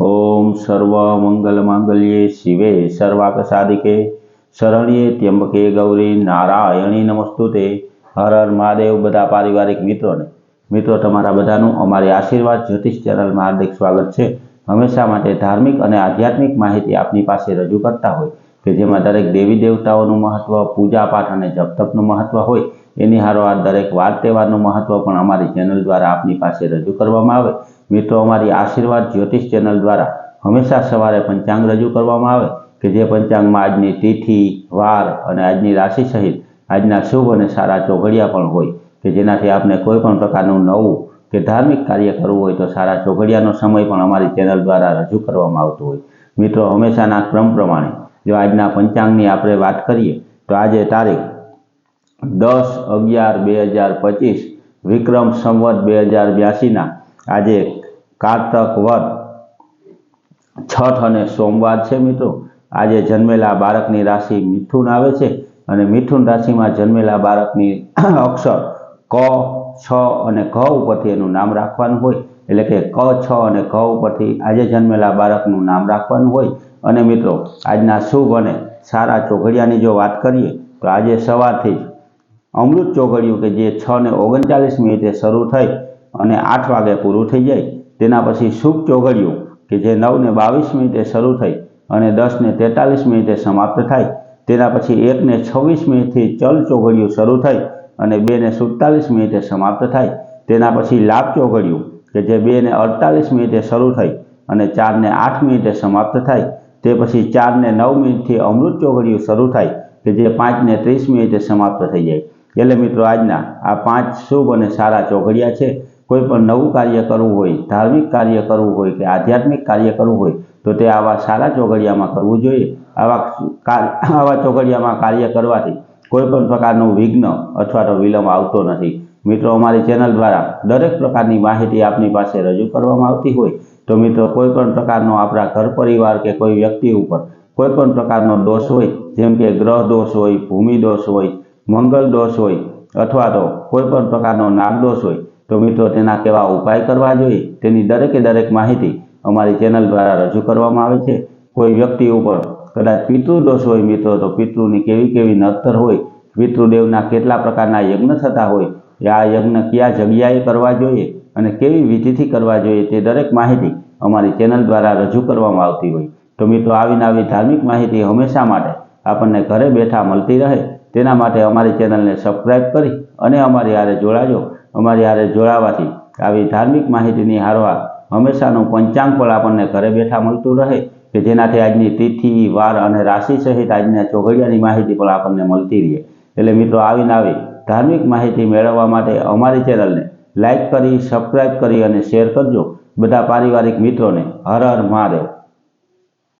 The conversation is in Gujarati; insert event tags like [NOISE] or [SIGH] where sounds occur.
ઓમ સર્વ મંગલ માંગલ્યે શિવે સર્વાક સાધિકે શરણ્યે ત્યંબકે ગૌરી નારાયણી નમસ્તુતે હર હર મહાદેવ બધા પારિવારિક મિત્રોને। મિત્રો, તમારા બધાનું અમારી આશીર્વાદ જ્યોતિષ ચેનલમાં હાર્દિક સ્વાગત છે। હંમેશા માટે ધાર્મિક અને આધ્યાત્મિક માહિતી આપની પાસે રજૂ કરતા હોય કે જેમાં દરેક દેવી દેવતાઓનું મહત્વ, પૂજા પાઠ અને જપતપનું મહત્વ હોય એની હારોહાર દરેક વાર તહેવારનું મહત્વ પણ અમારી ચેનલ દ્વારા આપની પાસે રજૂ કરવામાં આવે। મિત્રો, અમારી આશીર્વાદ જ્યોતિષ ચેનલ દ્વારા હંમેશા સવારે પંચાંગ રજૂ કરવામાં આવે કે જે પંચાંગમાં આજની તિથિ, વાર અને આજની રાશિ સહિત આજના શુભ અને સારા ચોઘડિયા પણ હોય કે જેનાથી આપને કોઈ પણ પ્રકારનું નવું કે ધાર્મિક કાર્ય કરવું હોય તો સારા ચોઘડિયાનો સમય પણ અમારી ચેનલ દ્વારા રજૂ કરવામાં આવતો હોય. મિત્રો, હંમેશાના ક્રમ પ્રમાણે જો આજના પંચાંગની આપણે વાત કરીએ, તો આજે તારીખ દસ અગિયાર બે હજાર પચીસ, વિક્રમ સંવત બે હજાર બ્યાસીના આજે કારતક વદ. છઠ અને સોમવાર છે મિત્રો. આજે જન્મેલા બાળકની રાશિ મિથુન આવે છે અને મિથુન રાશિમાં જન્મેલા બાળકની [CLEARS THROAT] અક્ષર ક, છ અને ઘ ઉપરથી એનું નામ રાખવાનું હોય. એટલે કે ક, છ અને ઘ ઉપરથી આજે જન્મેલા બાળકનું નામ રાખવાનું હોય. અને મિત્રો, આજના શુભ અને સારા ચોઘડિયાની જો વાત કરીએ, તો આજે સવારથી જ અમૃત ચોઘડિયું કે જે છ ને ઓગણચાલીસ મિનિટે શરૂ થઈ અને આઠ વાગે પૂરું થઈ જાય. તેના પછી શુભ ચોઘડિયું, કે જે નવને બાવીસ મિનિટે શરૂ થઈ અને દસને તેતાલીસ મિનિટે સમાપ્ત થાય. તેના પછી એકને છવ્વીસ મિનિટથી ચલ ચોઘડિયું શરૂ થઈ અને બેને સુડતાલીસ મિનિટે સમાપ્ત થાય. તેના પછી લાભ ચોઘડિયું, કે જે બેને અડતાલીસ મિનિટે શરૂ થઈ અને ચારને આઠ મિનિટે સમાપ્ત થાય. તે પછી ચારને નવ મિનિટથી અમૃત ચોઘડિયું શરૂ થાય, કે જે પાંચને ત્રીસ મિનિટે સમાપ્ત થઈ જાય. એટલે મિત્રો આજના આ પાંચ શુભ અને સારા ચોઘડિયા છે. કોઈ પણ નવું કાર્ય કરવું હોય, ધાર્મિક કાર્ય કરવું હોય કે આધ્યાત્મિક કાર્ય કરવું હોય, તો તે આવા સારા ચોઘડિયામાં કરવું જોઈએ. આવા આવા ચોઘડિયામાં કાર્ય કરવાથી કોઈ પણ પ્રકારનું વિઘ્ન અથવા તો વિલંબ આવતો નથી. મિત્રો, અમારી ચેનલ દ્વારા દરેક પ્રકારની માહિતી આપની પાસે રજૂ કરવામાં આવતી હોય, તો મિત્રો, કોઈ પણ પ્રકારનો આપણા ઘર પરિવાર કે કોઈ વ્યક્તિ ઉપર કોઈ પણ પ્રકારનો દોષ હોય, જેમ કે ગ્રહ દોષ હોય, ભૂમિ દોષ હોય, મંગલ દોષ હોય, અથવા તો કોઈ પણ પ્રકારનો નાગદોષ હોય તો મિત્રો, તેના કેવા ઉપાય કરવા જોઈએ? તેની દરેકે દરેક માહિતી અમારી ચેનલ દ્વારા રજૂ કરવામાં આવે છે. કોઈ વ્યક્તિ ઉપર કદાચ પિતૃદોષ હોય મિત્રો, તો પિતૃની કેવી કેવી નડતર હોય, પિતૃદેવના કેટલા પ્રકારના યજ્ઞ થતા હોય આ યજ્ઞ કયા જગ્યાએ કરવા જોઈએ અને કેવી વિધિથી કરવા જોઈએ તે દરેક માહિતી અમારી ચેનલ દ્વારા રજૂ કરવામાં આવતી હોય. તો મિત્રો આવીને આવી ધાર્મિક માહિતી હંમેશા માટે આપણને ઘરે બેઠા મળતી રહે. તેના માટે અમારી ચેનલને સબસ્ક્રાઈબ કરી અને અમારી આરે જોડાજો. અમારી હારે જોડાવાથી આવી ધાર્મિક માહિતીની હારવાર હંમેશાનું પંચાંગ પણ આપણને ઘરે બેઠા મળતું રહે કે જેનાથી આજની તિથિ, વાર અને રાશિ સહિત આજના ચોઘડિયાની માહિતી પણ આપણને મળતી રહે. એટલે મિત્રો, આવીને આવી ધાર્મિક માહિતી મેળવવા માટે અમારી ચેનલને લાઇક કરી સબસ્ક્રાઈબ કરી અને શેર કરજો. બધા પારિવારિક મિત્રોને હર હર મહાદેવ.